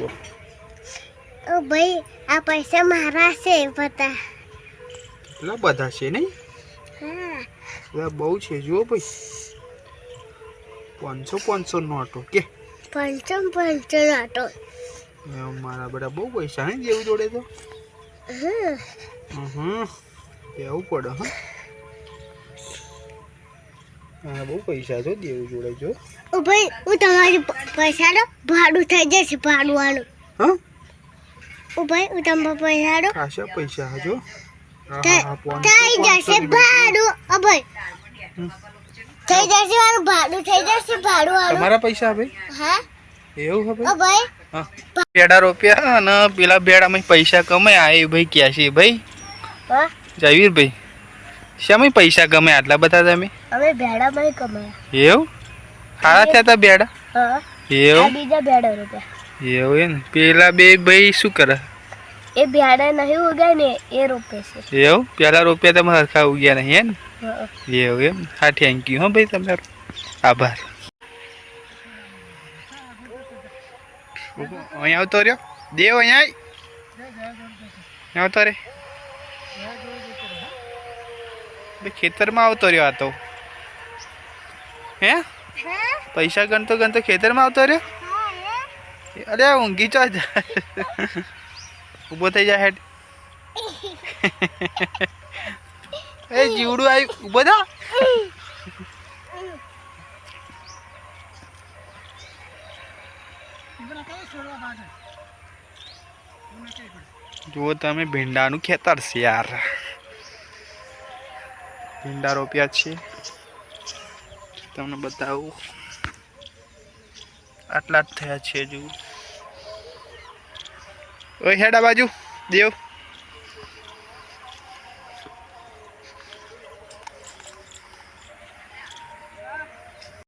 ઓ ભાઈ આ પૈસા મારા છે બધા. એટલા બધા છે નહીં? હા. બહુ છે જુઓ ભાઈ. પાંચસો પાંચસો નોટો કે? પાંચસો પાંચસો નાટો મારા બધા બહુ પૈસા હે જેવું જોડે તો? હા. હમ. એવું પડે હા. હા બહુ પૈસા તો દેવું જોડે જો ઓ ભાઈ હું તમારી પૈસા દો ભાડું થઈ જશે ભાડું વાળું હા? ઓ ભાઈ હું તમારા પૈસાનો ખાસા પૈસા હજો થઈ જશે ભાડું. ઓ ભાઈ. થઈ જશે મારું ભાડું થઈ જશે ભાડું વાળું તમારા પૈસા ભાઈ? હા? એવું હવે ઓ ભાઈ. હા. બેડા રૂપિયા અને પેલા બેડામાં પૈસા કમાયા એ ભાઈ ક્યાં છે ભાઈ? હા? જાવીરભાઈ શામાં પૈસા ગમે આટલા બધા તમે? અમે ભેડામાં કમાયા એવું? સારા થયા હતા બેડા? હા. આ એવું બીજા ભેડા રૂપિયા. એવું એમ? ને પેલા બે ભાઈ શું કરે? એ ભેડા નહીં ઉગાય ને એ રોપે છે. એવું? પેલા રૂપિયા તમે હરખા ઉગ્યા નહીં હે હા. ને એવું એમ? હા થેન્ક યુ હા ભાઈ તમારો. આભાર. અહીંયા આવતો રહ્યો? દેવ અહીંયા આય. અહીંયા આવતો રે. બે ખેતરમાં આવતો રહ્યો આ તો. હે? પૈસા ગણતો ગણતો ખેતરમાં આવતો રહ્યો? અરે ઊંઘી ચો જા. ઊભો થઈ જાય હેડ. એ જીવડું આવી ઊભો થા. જુઓ તમે ભીંડાનું ખેતર છે યાર. ભીંડા રોપ્યા છે તમને બતાવું. આટલા જ થયા છે હજુ. ઓય હેડા બાજુ. દેવ.